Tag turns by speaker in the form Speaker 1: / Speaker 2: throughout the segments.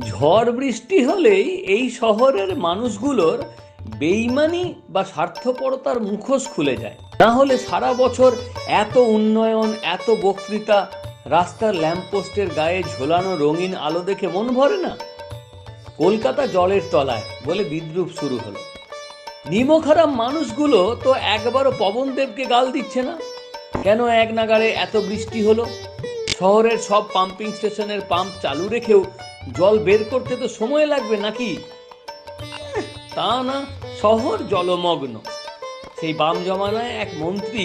Speaker 1: ঝড় বৃষ্টি হলেই এই শহরের মানুষগুলোর বেইমানি বা স্বার্থপরতার মুখোশ খুলে যায়। না হলে সারা বছর এত উন্নয়ন, এত বক্তৃতা, রাস্তার ল্যাম্পপোস্টের গায়ে ঝোলানো রঙিন আলো দেখে মন ভরে না? কলকাতা জলের তলায় বলে বিদ্রুপ শুরু হলো। নিমখারাম মানুষগুলো তো একবারও পবনদেবকে গাল দিচ্ছে না। কেন এক নাগাড়ে এত বৃষ্টি হলো? শহরের সব পাম্পিং স্টেশনের পাম্প চালু রেখেও জল বের করতে তো সময় লাগবে নাকি? তা না, শহর জলমগ্ন। সেই বাম জমানায় এক মন্ত্রী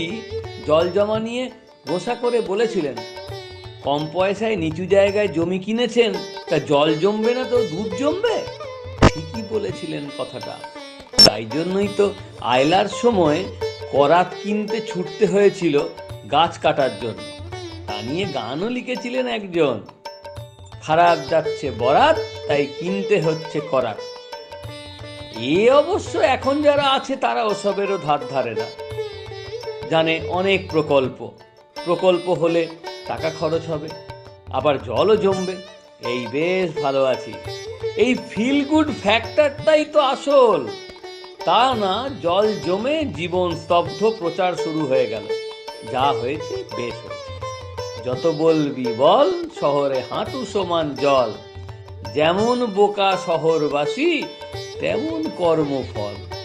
Speaker 1: জল জমা নিয়ে গোসা করে বলেছিলেন, কম পয়সায় নিচু জায়গায় জমি কিনেছেন, তা জল জমবে না তো দুধ জমবে? ঠিকই বলেছিলেন কথাটা। তাই জন্যই তো আয়লার সময় করাত কিনতে ছুটতে হয়েছিল গাছ কাটার জন্য। তা নিয়ে গানও লিখেছিলেন একজন। খারাপ যাচ্ছে বরাত, তাই কিনতে হচ্ছে করাত। এ অবশ্য এখন যারা আছে, তারা ওসবেরও ধার ধারে না। জানে অনেক প্রকল্প। প্রকল্প হলে টাকা খরচ হবে, আবার জলও জমবে। এই বেশ ভালো আছি। এই ফিল গুড ফ্যাক্টরটাই তো আসল। তা না, জল জমে জীবন স্তব্ধ প্রচার শুরু হয়ে গেল। যা হয়েছে, বেশ হয়েছে। যত বলবি বল শহরে হাঁটু সমান জল। যেমন বোকা শহরবাসী তেমন কর্মফল।